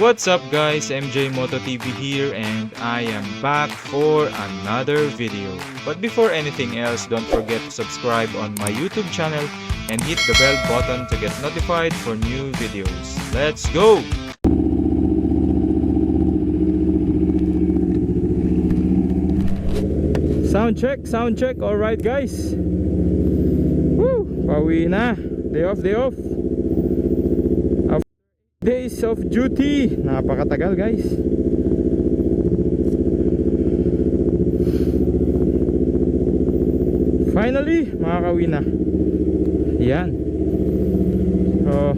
What's up guys, MJ Moto TV here and I am back for another video. But before anything else, don't forget to subscribe on my YouTube channel and hit the bell button to get notified for new videos. Let's go! Sound check, sound check. All right, guys. Woo! Pauwi na. Day off, day off. Days of duty. Napakatagal, guys. Finally, makakauwi na. Yan. So,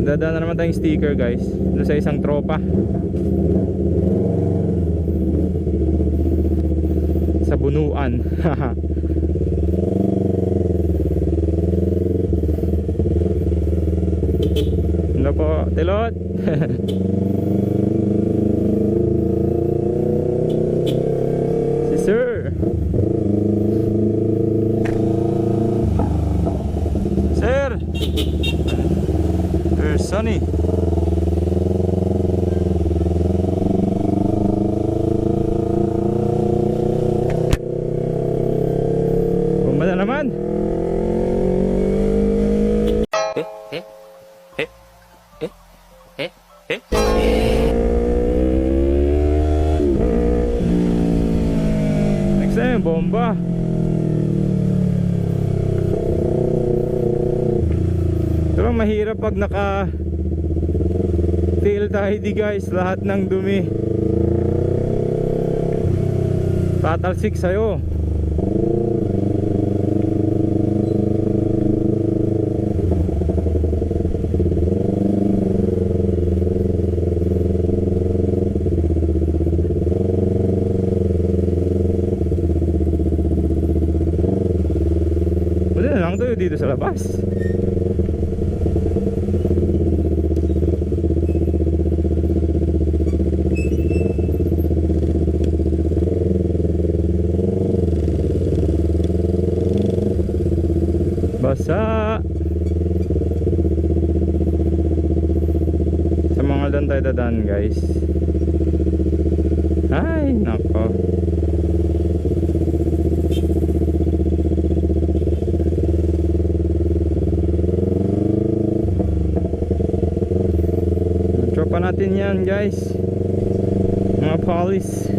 dadaan na naman tayong sticker, guys. Doon sa isang tropa. sa bunuan. Hello Lord. naka tail tayo guys, lahat ng dumi. Tatalsik sa'yo. Na lang tayo dito sa labas. Sa mga doon tayo dadaan guys. Ay, nako. Tropa natin yan guys Mga polis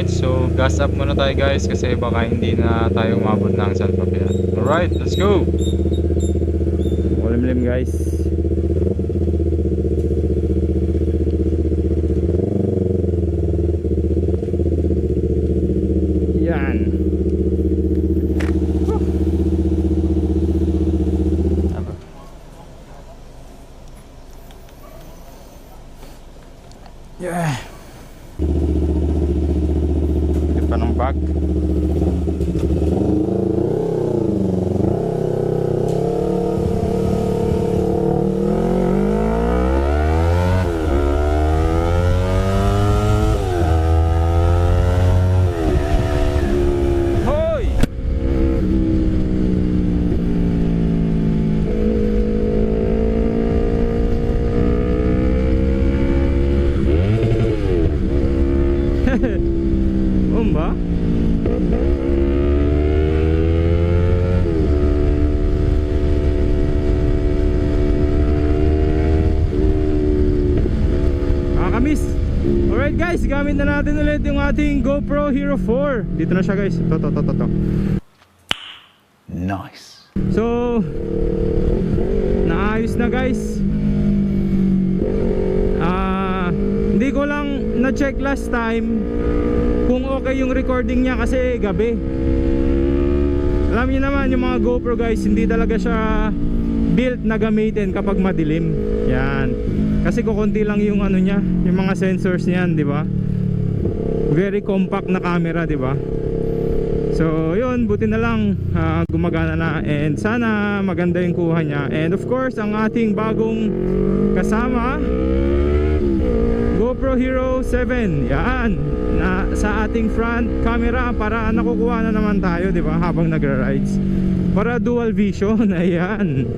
Right, so gas up muna tayo guys kasi baka hindi na tayo umabot ng San Fabian. Alright, let's go! Makulimlim guys Yan Yeah. Hindi pa ng bag. Hoy! Bomba? Nakakamiss. Alright guys, gamit na natin ulit yung ating GoPro Hero 4. Dito na siya guys. To, to, to, to, to. Nice. So, naayos na guys. Ah, hindi ko lang na-check last time kung okay yung recording niya kasi gabi. Alam niyo naman yung mga GoPro guys, hindi talaga siya built na gamitin kapag madilim. Yan. Kasi kukunti lang yung ano niya, yung mga sensors niyan, di ba? Very compact na camera, di ba? So, yun, buti na lang ah, gumagana na and sana maganda yung kuha niya. And of course, ang ating bagong kasama GoPro Hero 7. Yan, na sa ating front camera para nakukuha na naman tayo, 'di ba? Habang nagra-rides. Para dual vision. Ayan.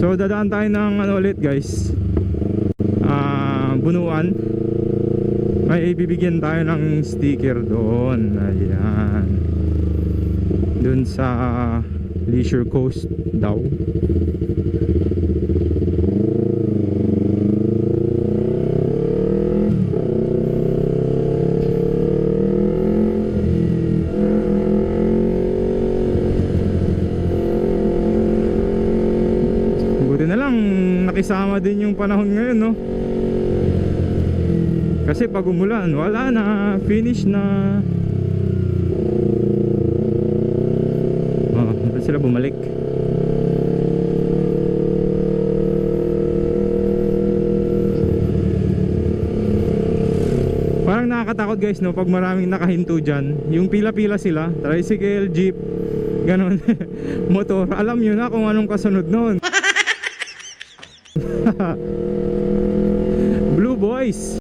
So, dadaan tayo ng ano ulit, guys. Ah, bunuan may ibibigyan tayo ng sticker doon. Ayan. Doon sa Leisure Coast daw. Buti na nakisama din yung panahon ngayon no kasi pag umulan, wala na, finish na. Oh, ba't sila bumalik? Parang nakakatakot guys no? Pag maraming nakahinto dyan Yung pila-pila sila Tricycle, jeep Ganon Motor. Alam nyo na kung anong kasunod nun. Blue boys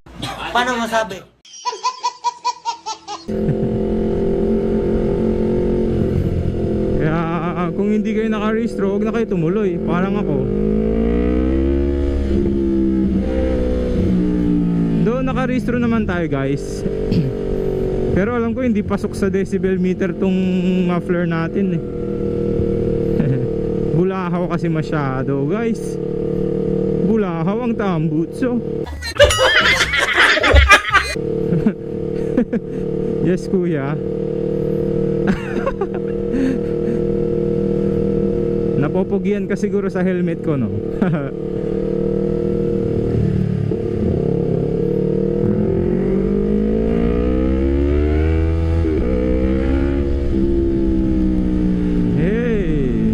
Paano masabi? Kaya kung hindi kayo nakarehistro, huwag na kayo tumuloy. Parang ako. Doon nakarehistro naman tayo guys. Pero alam ko hindi pasok sa decibel meter tong muffler natin eh. Bulahaw kasi masyado guys. Bulahaw ang tambutso. Yes kuya. Napopogian ka siguro sa helmet ko, no? hey!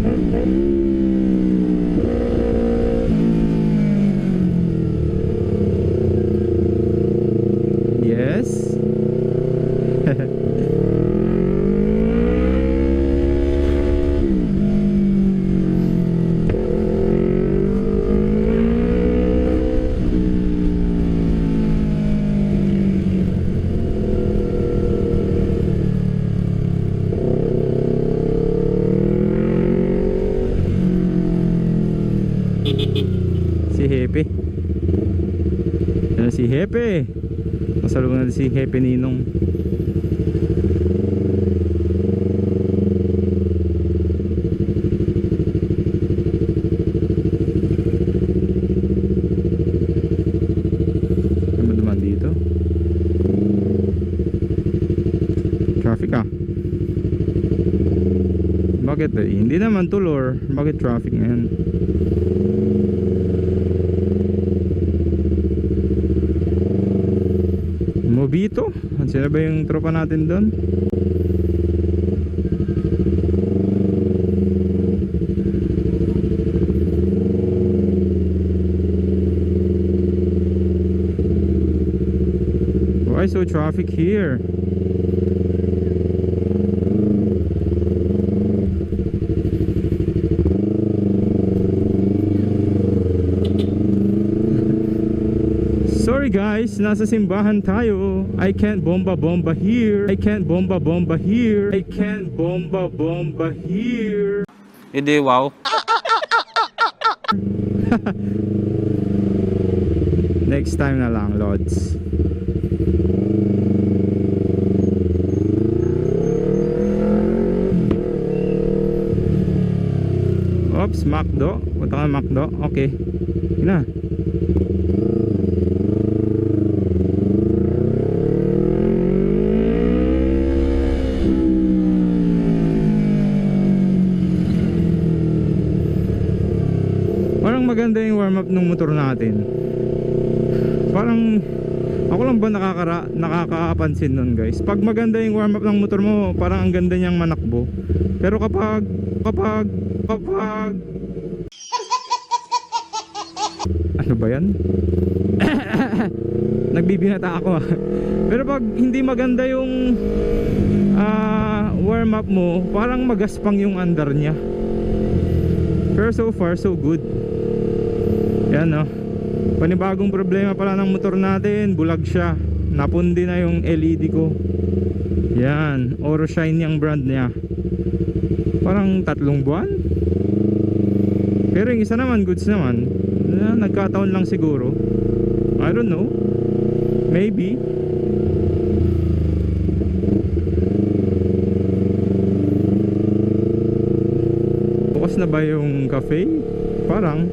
Yes? Si Hepe. Yan si Hepe. Masalubong natin si Hepe Ninong. Ah. Bakit eh? Hindi naman tulor. Bakit traffic ngayon? Mobito? Sino ba yung tropa natin doon? Why so traffic here? Guys, nasa simbahan tayo. I can't bomba bomba here. I can't bomba bomba here. I can't bomba bomba here. Hindi, wow. Next time na lang, Lods. Oops, Macdo. Punta ka Macdo. Okay. Yun na. Parang maganda yung warm up ng motor natin. Parang ako lang ba nakakara, nakakapansin nun guys? Pag maganda yung warm up ng motor mo parang ang ganda niyang manakbo. Pero kapag kapag kapag ano ba yan? Nagbibinata ako ah. pero pag hindi maganda yung ah, warm up mo parang magaspang yung andar niya. Pero so far so good yan no panibagong problema pala ng motor natin. Bulag siya. Napundi na yung LED ko. Yan Oro Shine yung brand niya. Parang tatlong buwan? Pero yung isa naman goods naman. Na, nagkataon lang siguro. I don't know. Maybe. Bukas na ba yung cafe? parang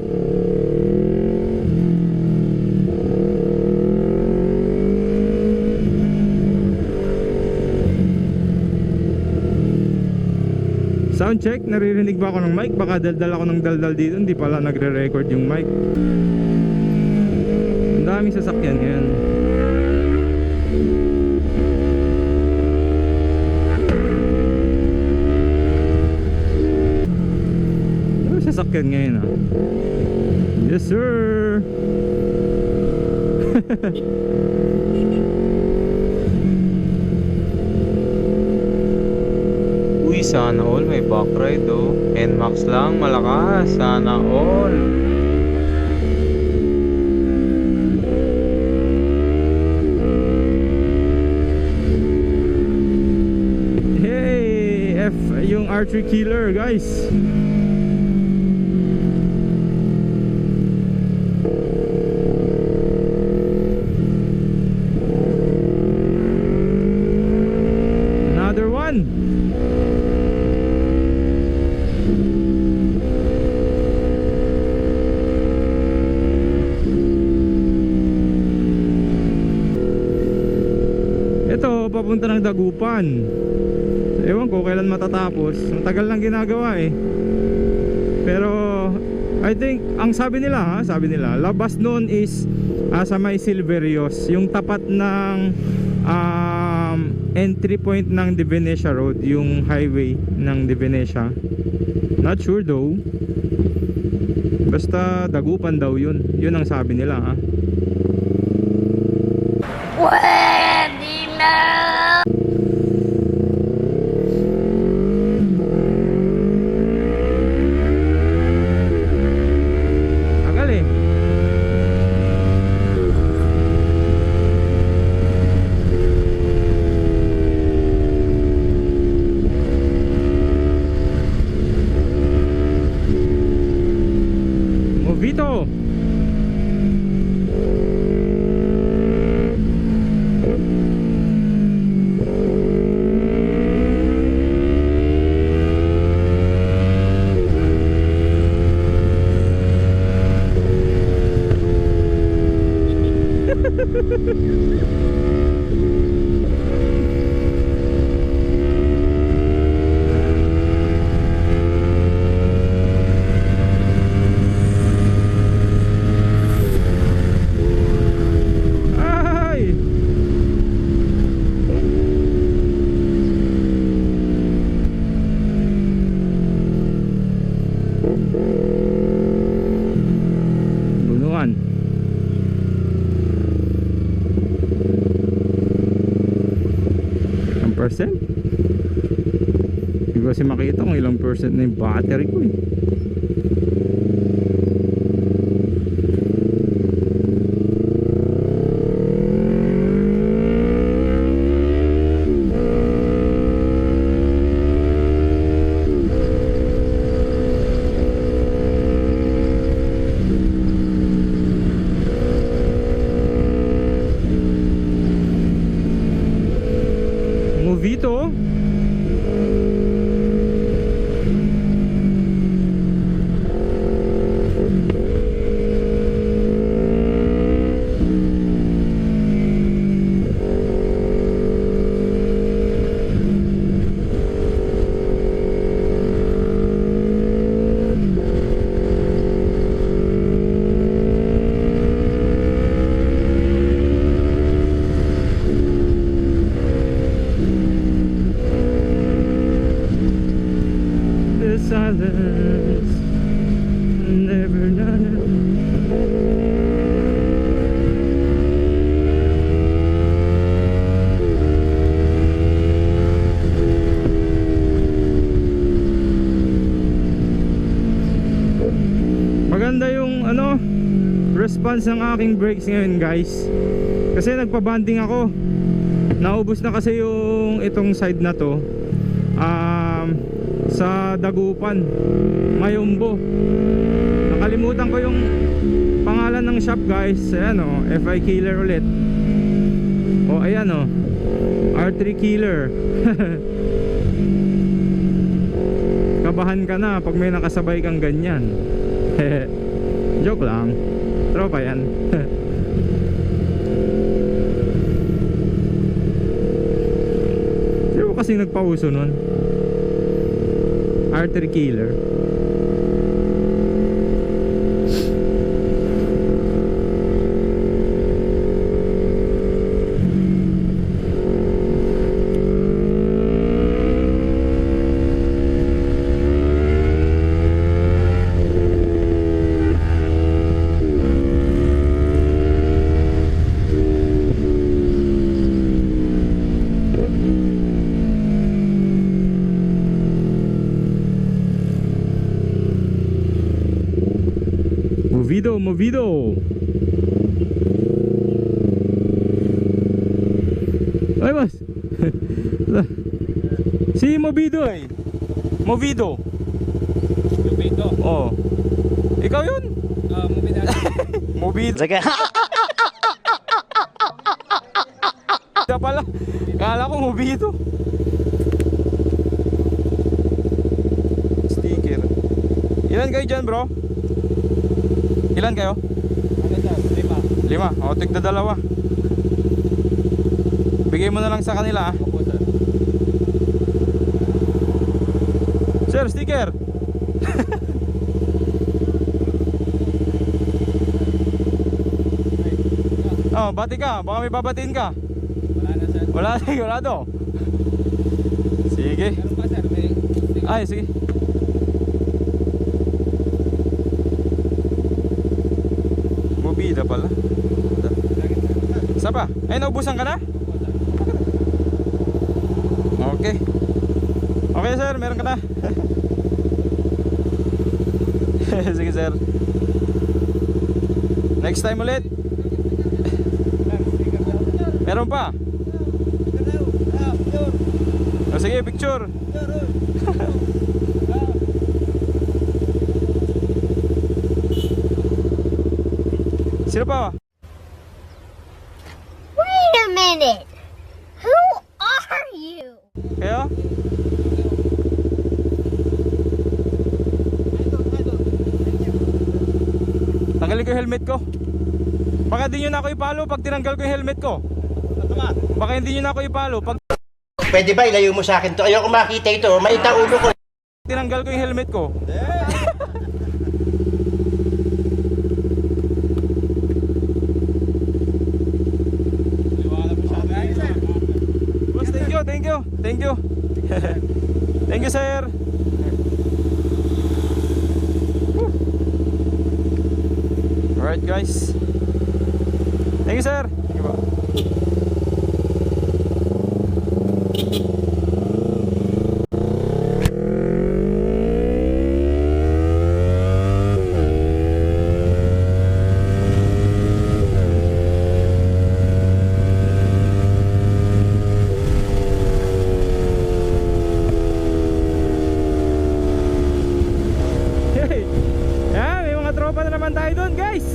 Sound check, naririnig ba ako ng mic? Baka daldal ako ng daldal dito, hindi pala nagre-record yung mic. Ang daming sasakyan ngayon. Ano sasakyan ngayon ah? Yes sir! sana all may back ride oh. NMAX lang, malakas. Sana all. Hey! F yung archery killer guys! Another one! Ito, papunta ng Dagupan. Ewan ko kailan matatapos. Matagal lang ginagawa eh. Pero I think ang sabi nila ha, sabi nila, labas noon is ah, sa may Silverios, yung tapat ng um, entry point ng Divinesia Road, yung highway ng Divinesia. Not sure though. Basta dagupan daw yun. Yun ang sabi nila ha. Pwede na! Tagal eh. Movito. Ay! Bunuan. Ang percent? Hindi ko kasi makita kung ilang percent na yung battery ko eh. others never done it. Ano, response ng aking brakes ngayon guys. Kasi nagpabanding ako. Naubos na kasi yung itong side na to sa Dagupan Mayumbo nakalimutan ko yung pangalan ng shop guys. Ayan o FI Killer ulit. O ayan o R3 Killer. Kabahan ka na pag may nakasabay kang ganyan. Joke lang. Tropa yan. Ba kasing nagpauso nun? Artery killer Movido, movido. Ay, boss. si Movido eh. Movido. Video. Oh. Ikaw yun? Uh, movie na. Movido. Sige. Siya pala. Kala ko Movido. Sticker. Ilan kayo dyan bro? Ilan kayo? Ano dyan? Lima. Lima. O, tigda dalawa. Bigay mo na lang sa kanila ah. Opo, sir. Sir, sticker. oh, bati ka. Baka may babatiin ka. Wala na, sir. Wala na, sigurado. Sige. Meron pa, sir. May... Ay, sige. Mobida pala. Isa pa? Ay, naubusan ka na? Okay. Okay, sir. Meron ka na. sige, sir. Next time ulit. Meron pa? O sige, picture. Sino pa? Ko. Baka hindi nyo na ako ipalo pag tinanggal ko yung helmet ko. Baka hindi nyo na ako ipalo pag Pwede ba ilayo mo sa akin to? Ayoko makita ito. Maita ulo ko. tinanggal ko yung helmet ko. Boss, thank you, thank you, thank you. thank you, sir. Alright, guys. Thank you, sir. Thank you, po. Hey! Yan, may mga tropa na naman tayo doon, guys!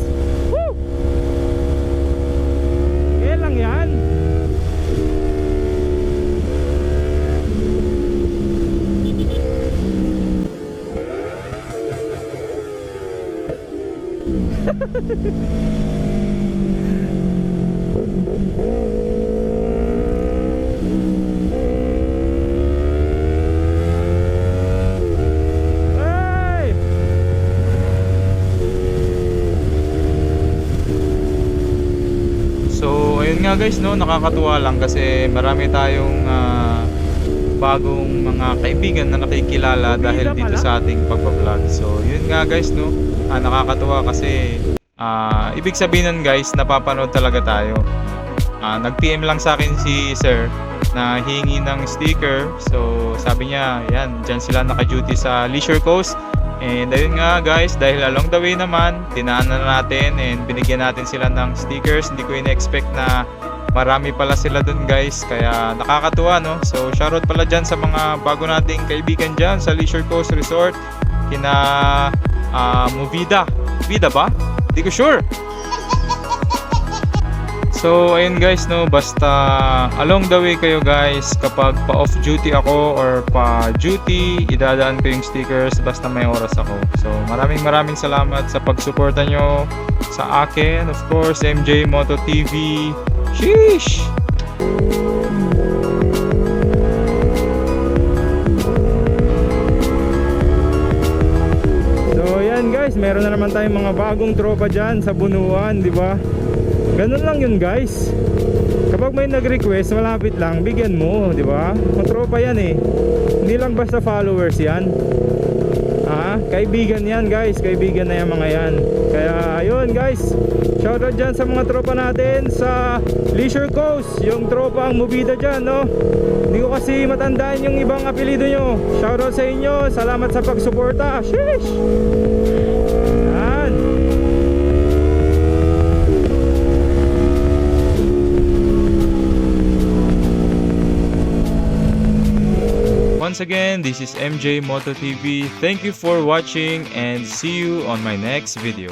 Woo! Kaya lang yan. Hey! So, ayun nga guys, no, nakakatuwa lang kasi marami tayong ah, bagong mga kaibigan na nakikilala dahil dito sa ating pagbablog. So, yun nga guys, no, ah, nakakatuwa kasi ah, ibig sabihin nun guys, napapanood talaga tayo. Ah, nag-PM lang sa akin si Sir na hingi ng sticker. So, sabi niya, yan, dyan sila naka-duty sa Leisure Coast. And ayun nga guys, dahil along the way naman, tinaanan na natin and binigyan natin sila ng stickers. Hindi ko in-expect na marami pala sila dun guys. Kaya nakakatuwa no. So shoutout pala dyan sa mga bago nating kaibigan dyan sa Leisure Coast Resort. Kina ah, Movida. Movida ba? Hindi ko sure. So, ayun guys, no, basta along the way kayo guys, kapag pa-off duty ako or pa-duty, idadaan ko yung stickers basta may oras ako. So, maraming maraming salamat sa pagsuporta nyo sa akin. Of course, MJ Moto TV. Sheesh! Meron na naman tayong mga bagong tropa dyan sa Bunuan, di ba? Ganun lang yun guys. Kapag may nag-request, malapit lang, bigyan mo, di ba? Mga tropa yan eh. Hindi lang basta followers yan. Ha? Kaibigan yan guys, kaibigan na yung mga yan. Kaya ayun guys, shoutout dyan sa mga tropa natin sa Leisure Coast, yung tropa ang mubida dyan, no? Hindi ko kasi matandaan yung ibang apelido nyo. Shoutout sa inyo, salamat sa pagsuporta. Sheesh! Once again, this is MJ Moto TV. Thank you for watching and see you on my next video.